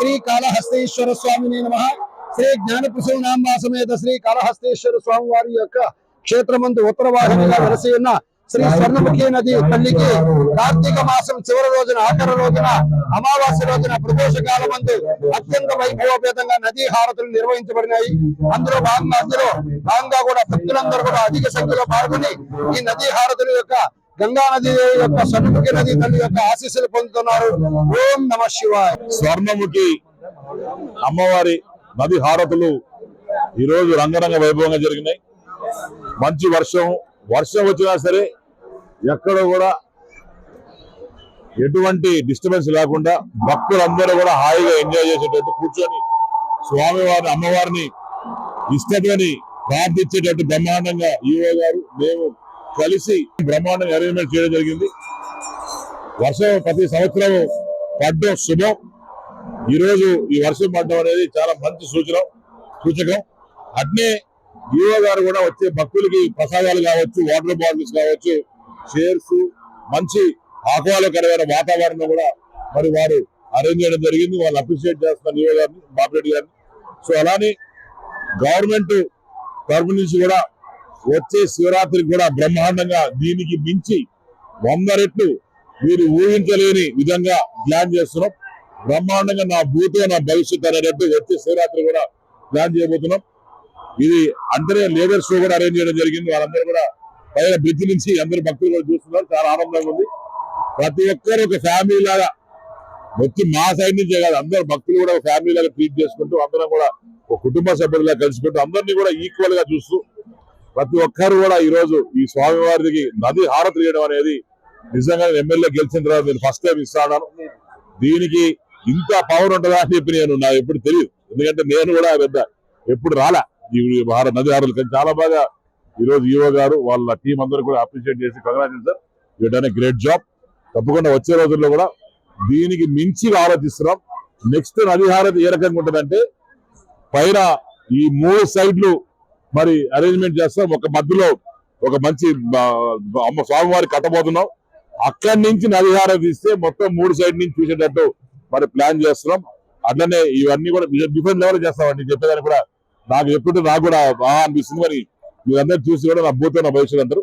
శ్రీ కాళహస్తేశ్వర స్వామిని నమ. శ్రీ జ్ఞానప్రసూనాంబ సమేత శ్రీ కాళహస్తేశ్వర స్వామి వారి యొక్క క్షేత్రమందు ఉత్తర వాహినిగా వెలసి ఉన్న శ్రీ స్వర్ణముఖి నది తల్లికి కార్తీక మాసం చివరి రోజున ఆఖరి రోజున అమావాస్య రోజున ప్రదోష కాలమందు అత్యంత వైభవపేతంగా నదీ హారతులు నిర్వహించబడినాయి. అందులో భాగంగా అందులో భాగంగా కూడా భక్తులందరూ కూడా అధిక సంఖ్యలో పాల్గొని ఈ నదీ హారతుల యొక్క గంగా నది యొక్క స్వర్ణముఖి నది తల్లి యొక్క ఆశీస్సులు పొందుతున్నారు. ఓం నమ శివాయ. స్వర్ణముఖి అమ్మవారి నది హారతులు ఈరోజు రంగరంగ వైభవంగా జరిగినాయి. మంచి వర్షం వర్షం వచ్చినా సరే ఎక్కడ కూడా ఎటువంటి డిస్టర్బెన్స్ లేకుండా భక్తులందరూ కూడా హాయిగా ఎంజాయ్ చేసేటట్టు కూర్చొని స్వామివారిని అమ్మవారిని ఇష్టమని ప్రార్థించేటట్టు బ్రహ్మాండంగా ఈవో గారు మేము కలిసి బ్రహ్మాండంగా అరేంజ్మెంట్ చేయడం జరిగింది. వర్షం ప్రతి సంవత్సరం పడ్డం శుభం. ఈరోజు ఈ వర్షం పడ్డం అనేది చాలా మంచి సూచన సూచకం. అట్నే ఈవో గారు కూడా వచ్చే భక్తులకి ప్రసాదాలు కావచ్చు వాటర్ బాటిల్స్ కావచ్చు చైర్స్ మంచి ఆహ్లాదకరమైన వాతావరణం కూడా మరి వారు అరేంజ్ చేయడం జరిగింది. వాళ్ళు అప్రిషియేట్ చేస్తున్నారు ఈవో గారిని బాపిరెడ్డి గారిని. సో అలానే గవర్నమెంట్ తరపు నుంచి కూడా వచ్చే శివరాత్రికి కూడా బ్రహ్మాండంగా దీనికి మించి వంద రెట్లు మీరు ఊహించలేని విధంగా ప్లాన్ చేస్తున్నాం. బ్రహ్మాండంగా నా భూతో నా భవిష్యత్ అనేటట్టు వచ్చే శివరాత్రి కూడా ప్లాన్ చేయబోతున్నాం. ఇది అంతనే లేబర్ షో కూడా అరేంజ్ చేయడం జరిగింది. వాళ్ళందరూ కూడా పైన బ్రిడ్జ్ నుంచి అందరు భక్తులు కూడా చూస్తున్నారు. చాలా ఆనందంగా ఉంది. ప్రతి ఒక్కరు ఒక ఫ్యామిలీ లాగా వచ్చి మా సైడ్ నుంచే కాదు అందరు భక్తులు కూడా ఒక ఫ్యామిలీ లాగా ట్రీట్ చేసుకుంటూ అందరం కూడా ఒక కుటుంబ సభ్యులుగా కలుసుకుంటూ అందరినీ కూడా ఈక్వల్గా చూస్తూ ప్రతి ఒక్కరు కూడా ఈ రోజు ఈ స్వామివారికి నది హారతి తీయడం అనేది నిజంగా ఎమ్మెల్యే గెలిచిన తర్వాత నేను ఫస్ట్ టైం ఇస్తాను దీనికి ఇంత పవర్ ఉంటుందా అని చెప్పి నేను నాకు ఎప్పుడు తెలియదు. ఎందుకంటే నేను కూడా పెద్ద ఎప్పుడు రాలా ఈ భారత నది హారతులు. కానీ చాలా బాగా ఈ రోజు ఈవో గారు వాళ్ళ టీం అందరూ కూడా అప్రిషియేట్ చేసి congratulation sir you great job తప్పకుండా వచ్చే రోజుల్లో కూడా దీనికి మించి ఆలోచిస్తున్నాం. నెక్స్ట్ నది హారతి ఏ రకంగా ఉంటుందంటే పైన ఈ మూడు సైడ్లు మరి అరేంజ్మెంట్ చేస్తాం. ఒక మధ్యలో ఒక మంచి అమ్మ స్వామివారి కట్టబోతున్నాం అక్కడి నుంచి నదిహారం తీస్తే మొత్తం మూడు సైడ్ నుంచి చూసేటట్టు మరి ప్లాన్ చేస్తున్నాం. అట్లనే ఇవన్నీ కూడా డిఫరెంట్ లెవెల్ చేస్తామండి. చెప్పేదాన్ని కూడా నాకు ఎప్పుడు నాకు కూడా బాగా అనిపిస్తుంది. మరి మీరందరూ చూసి కూడా నా భూతో నా భవిష్యత్తు అందరూ.